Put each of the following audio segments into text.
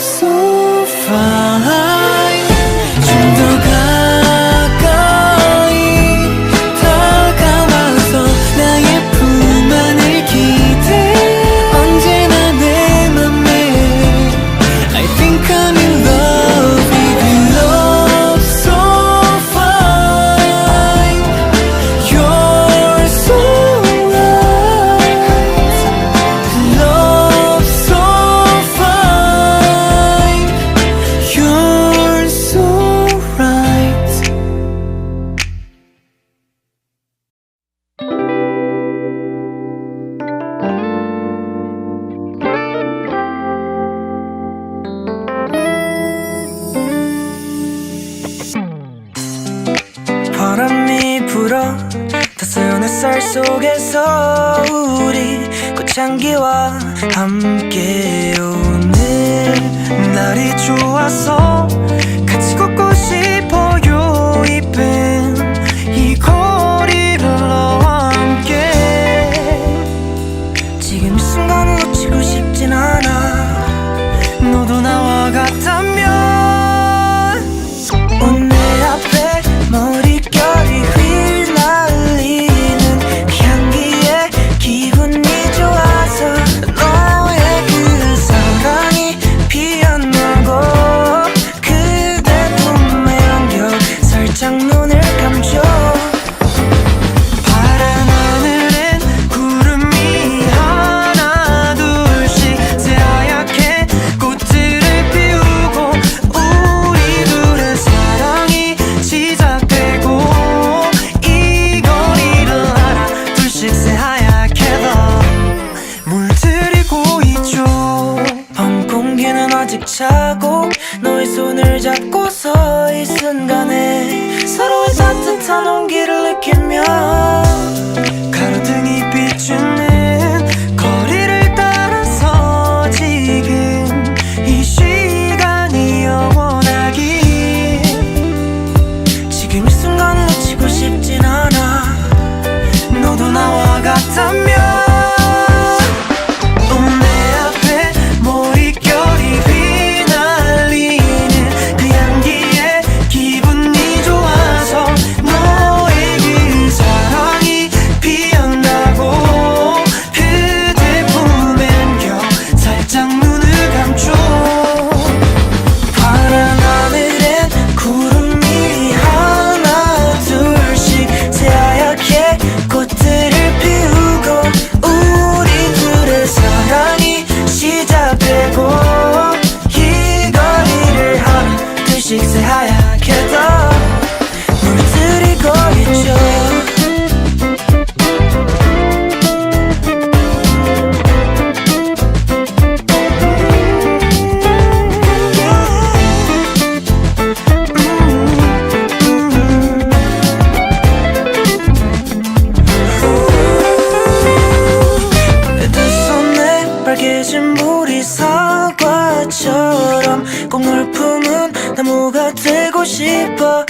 so 햇살 속에서 우리 꽃향기와 함께 오늘 날이 좋아서 같이 걷고 싶어. give me 흐려진 물이 사과처럼 꼭 널 품은 나무가 되고 싶어.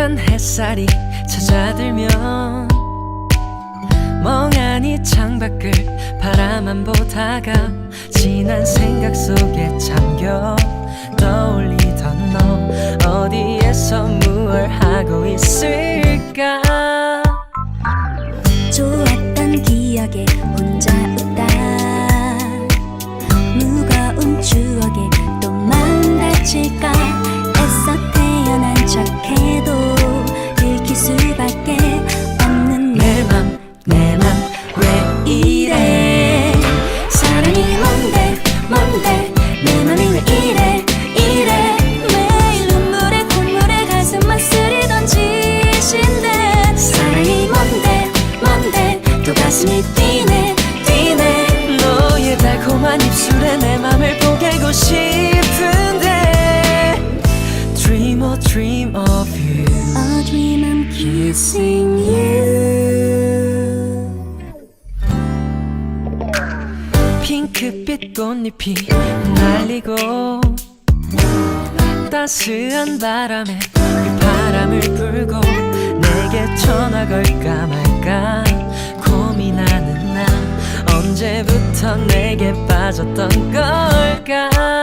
뜨는 햇살이 찾아들면 멍하니 창밖을 바라만 보다가 지난 생각 속에 잠겨 떠올리던 너 어디에서 무얼 하고 있을까? 좋았던 기억에 가슴이 뛰네 뛰네. 너의 달콤한 입술에 내 맘을 보게고 싶은데. Dream a dream of you. A dream I'm kissing you. 핑크빛 꽃잎이 날리고 따스한 바람에 그 바람을 불고 내게 전화 걸 사라졌던 걸까?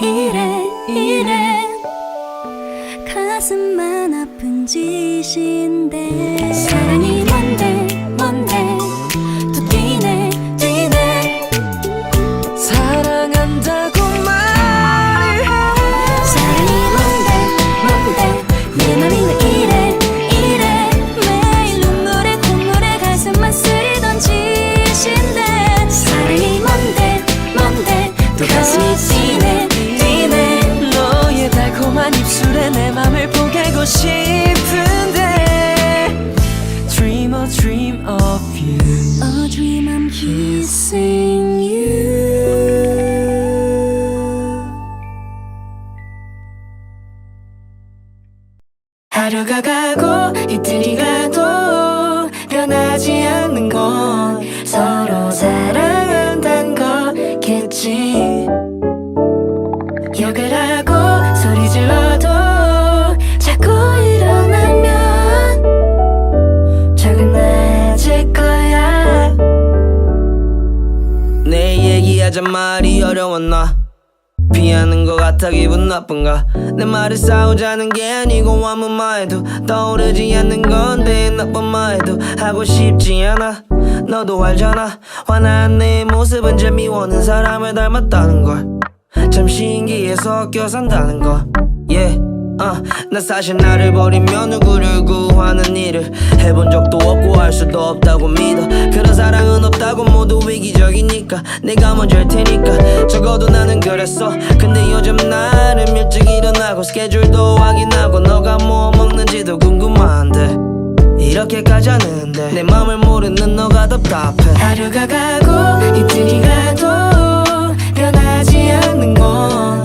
이래 이래. 가슴만 아픈 짓인데. 사랑이 싶은데 Dream a dream of you A dream I'm kissing you 하루가 가고 이틀이 가 대잔말이 어려웠나? 피하는 것 같아 기분 나쁜가? 내 말을 싸우자는 게 아니고 아무 말도 떠오르지 않는 건데 나쁜 말도 하고 싶지 않아. 너도 알잖아. 화난 내 모습은 재미워는 사람을 닮았다는 걸참 신기해 섞여 산다는 걸 yeah. Uh, 나 사실 나를 버리면 누구를 구하는 일을 해본 적도 없고 할 수도 없다고 믿어. 그런 사랑은 사고 모두 위기적이니까 내가 먼저 할 테니까. 적어도 나는 그랬어. 근데 요즘 나름 일찍 일어나고 스케줄도 확인하고 너가 뭐 먹는지도 궁금한데. 이렇게까지 하는데 내 맘을 모르는 너가 답답해. 하루가 가고 이틀이 가도 변하지 않는 건